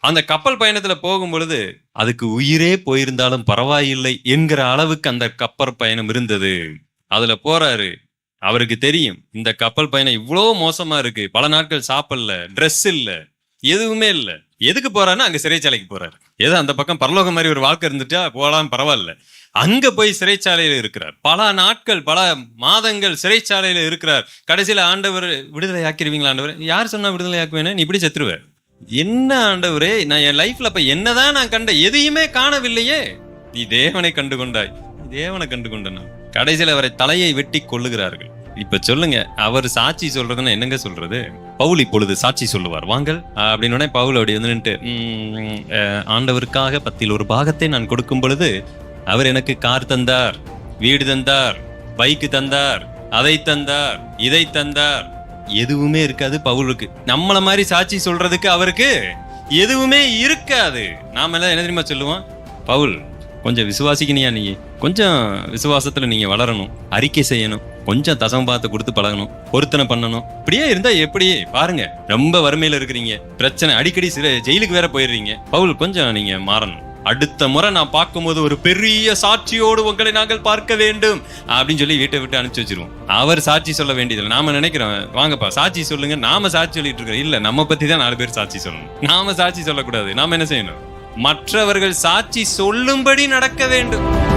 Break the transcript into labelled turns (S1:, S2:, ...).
S1: அந்த கப்பல் பயணத்துல போகும் பொழுது அதுக்கு உயிரே போயிருந்தாலும் பரவாயில்லை என்கிற அளவுக்கு அந்த கப்பல் பயணம் இருந்தது. அதுல போறாரு. அவருக்கு தெரியும் இந்த கப்பல் பயணம் இவ்வளோ மோசமா இருக்கு. பல நாட்கள் சாப்பிடல ட்ரெஸ் இல்ல எதுவுமே இல்ல. எதுக்கு போறாருன்னா அங்க சிறைச்சாலைக்கு போறாரு. ஏதோ அந்த பக்கம் பரலோகம் மாதிரி ஒரு வாழ்க்கை இருந்துட்டா போகலாம் பரவாயில்ல. அங்க போய் சிறைச்சாலையில இருக்கிறார். பல நாட்கள் பல மாதங்கள் சிறைச்சாலையில இருக்கிறார். கடைசியில ஆண்டவர் விடுதலை ஆக்கிடுவீங்களா ஆண்டவர்? யார் சொன்னா விடுதலை ஆக்குவேன்னு நீ இப்படி செத்துருவேன் என்ன ஆண்டவரே நான் என் லைஃப்ல அப்ப என்னதான் நான் கண்ட எதையுமே காணவில்லையே. நீ தேவனை கண்டு கொண்டாய். தேவனை கண்டு கொண்டனா கடைசியில் அவரை தலையை வெட்டி கொள்ளுகிறார்கள் இப்ப சொல்லுங்க அவர் சாட்சி சொல்றதுன்னா என்னங்க சொல்றது? பவுல் இப்பொழுது சாட்சி சொல்லுவார். வாங்கள் அப்படின்னு பவுல் அப்படி வந்து நின்னுட்டு, ஆண்டவருக்காக பத்தில் ஒரு பாகத்தை நான் கொடுக்கும் பொழுது அவர் எனக்கு கார் தந்தார் வீடு தந்தார் பைக்கு தந்தார் அதை தந்தார் இதை தந்தார் எதுவுமே இருக்காது பவுலுக்கு நம்மள மாதிரி சாட்சி சொல்றதுக்கு அவருக்கு எதுவுமே இருக்காது. நாம எல்லாம் என்ன தெரியுமா சொல்லுவோம்? பவுல் கொஞ்சம் விசுவாசிக்கணியா நீ? கொஞ்சம் விசுவாசத்துல நீங்க வளரணும் அறிக்கை செய்யணும் கொஞ்சம் தசம் பார்த்து கொடுத்து பழகணும் பொருத்தனை பண்ணணும். இப்படியே இருந்தா எப்படி? பாருங்க ரொம்ப வறுமையில இருக்கிறீங்க. பிரச்சனை அடிக்கடி சில ஜெயிலுக்கு வேற போயிடுறீங்க. பவுல் கொஞ்சம் நீங்க மாறணும். அடுத்த முறை நான் பார்க்கும்போது ஒரு பெரிய சாட்சியோடு உங்களை நாங்கள் பார்க்க வேண்டும் அப்படின்னு சொல்லி வீட்டை விட்டு அனுப்பிச்சு வச்சிருவோம். அவர் சாட்சி சொல்ல வேண்டியதில்லை. நாம நினைக்கிறோம் வாங்கப்பா சாட்சி சொல்லுங்க. நாம சாட்சி சொல்லிட்டு இருக்கோம் இல்லை நம்ம பத்தி தான் நாலு பேர் சாட்சி சொல்லணும். நாம சாட்சி சொல்லக்கூடாது. நாம என்ன செய்யணும்? மற்றவர்கள் சாட்சி சொல்லும்படி நடக்க வேண்டும்.